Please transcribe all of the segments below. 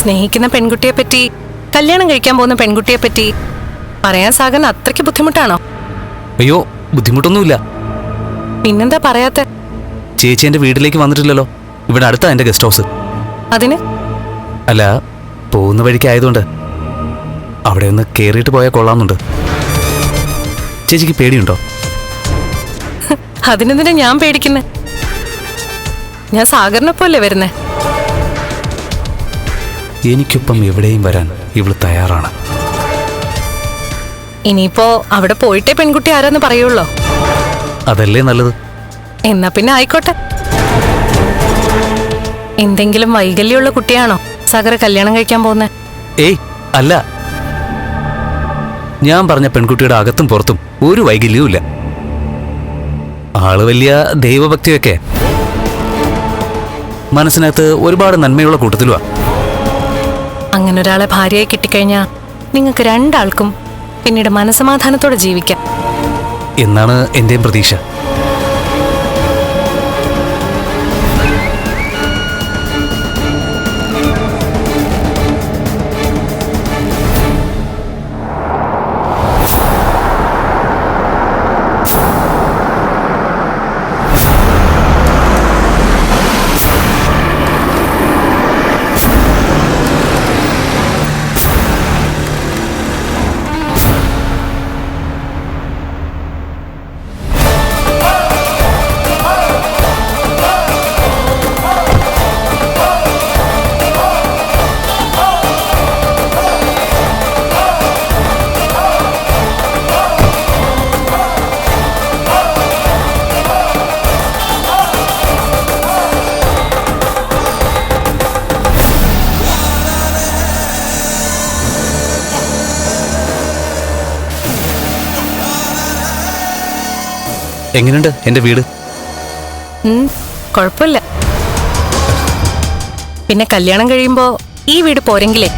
സ്നേഹിക്കുന്ന പെൺകുട്ടിയെ പറ്റി കല്യാണം കഴിക്കാൻ പോകുന്ന പെൺകുട്ടിയെ പറ്റി പറയാൻ സാഗൻ അത്രയ്ക്ക് ബുദ്ധിമുട്ടാണോ? അയ്യോ ബുദ്ധിമുട്ടൊന്നുമില്ല. പിന്നെന്താ പറയാത്ത? ചേച്ചി എന്റെ വീട്ടിലേക്ക് വന്നിട്ടില്ലല്ലോ. ഇവിടെ അടുത്താ എന്റെ ഗസ്റ്റ് ഹൗസ്. അതിന്? അല്ല പോകുന്ന വഴിക്ക് ആയതുകൊണ്ട് അവിടെ ഒന്ന് കേറിയിട്ട് പോയാൽ കൊള്ളാമെന്നുണ്ട്. ചേച്ചിക്ക് പേടിയുണ്ടോ? അതിനെന്തിനാ ഞാൻ പേടിക്കുന്നേ? ഞാൻ സാഗറിനൊപ്പമല്ലേ വരുന്നേ. എനിക്കൊപ്പം എവിടെയും വരാൻ ഇവൾ തയ്യാറാണ്. ഇനിയിപ്പോ അവിടെ പോയിട്ടേ പെൺകുട്ടി ആരാന്ന് പറയുള്ളോ? അതല്ലേ നല്ലത്? എന്നാ പിന്നെ ആയിക്കോട്ടെ. എന്തെങ്കിലും വൈകല്യമുള്ള കുട്ടിയാണോ സാഗർ കല്യാണം കഴിക്കാൻ പോകുന്നത് ഏയ് അല്ല. ഞാൻ പറഞ്ഞ പെൺകുട്ടിയുടെ അകത്തും പുറത്തും ഒരു വൈകല്യവും ഇല്ല. ആൾ വലിയ ദൈവഭക്തിയൊക്കെ. മനസ്സിനകത്ത് ഒരുപാട് നന്മയുള്ള കൂട്ടത്തിലുവാ. അങ്ങനെ ഒരാളെ ഭാര്യയായി കിട്ടിക്കഴിഞ്ഞാൽ നിങ്ങൾക്ക് രണ്ടാൾക്കും പിന്നീട് മനസമാധാനത്തോടെ ജീവിക്കാം. എന്നാണ് എന്റെയും പ്രതീക്ഷ. എങ്ങനെയുണ്ട് എന്റെ വീട്? കുഴപ്പമില്ല പിന്നെ കല്യാണം കഴിയുമ്പോ ഈ വീട് പോരെങ്കിലേ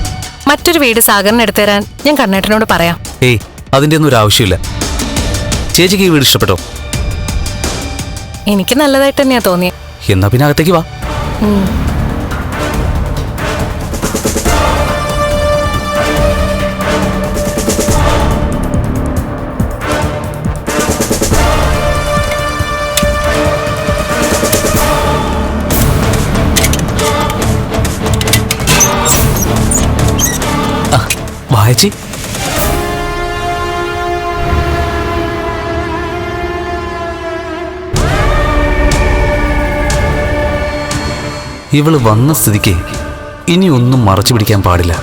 മറ്റൊരു വീട് സാഗറിന് എടുത്തുതരാൻ ഞാൻ കണ്ണേട്ടനോട് പറയാം. ഏയ് അതിന്റെ ഒന്നും ഒരു ആവശ്യമില്ല. ചേച്ചിക്ക് ഈ വീട് ഇഷ്ടപ്പെട്ടോ? എനിക്ക് നല്ലതായിട്ട് തന്നെയാ തോന്നിയത് എന്നാ പിന്നെ അകത്തേക്ക് വാ. വായച്ചി. ഇവൾ വന്ന സ്ഥിതിക്ക് ഇനി ഒന്നും മറച്ചു പിടിക്കാൻ പാടില്ല.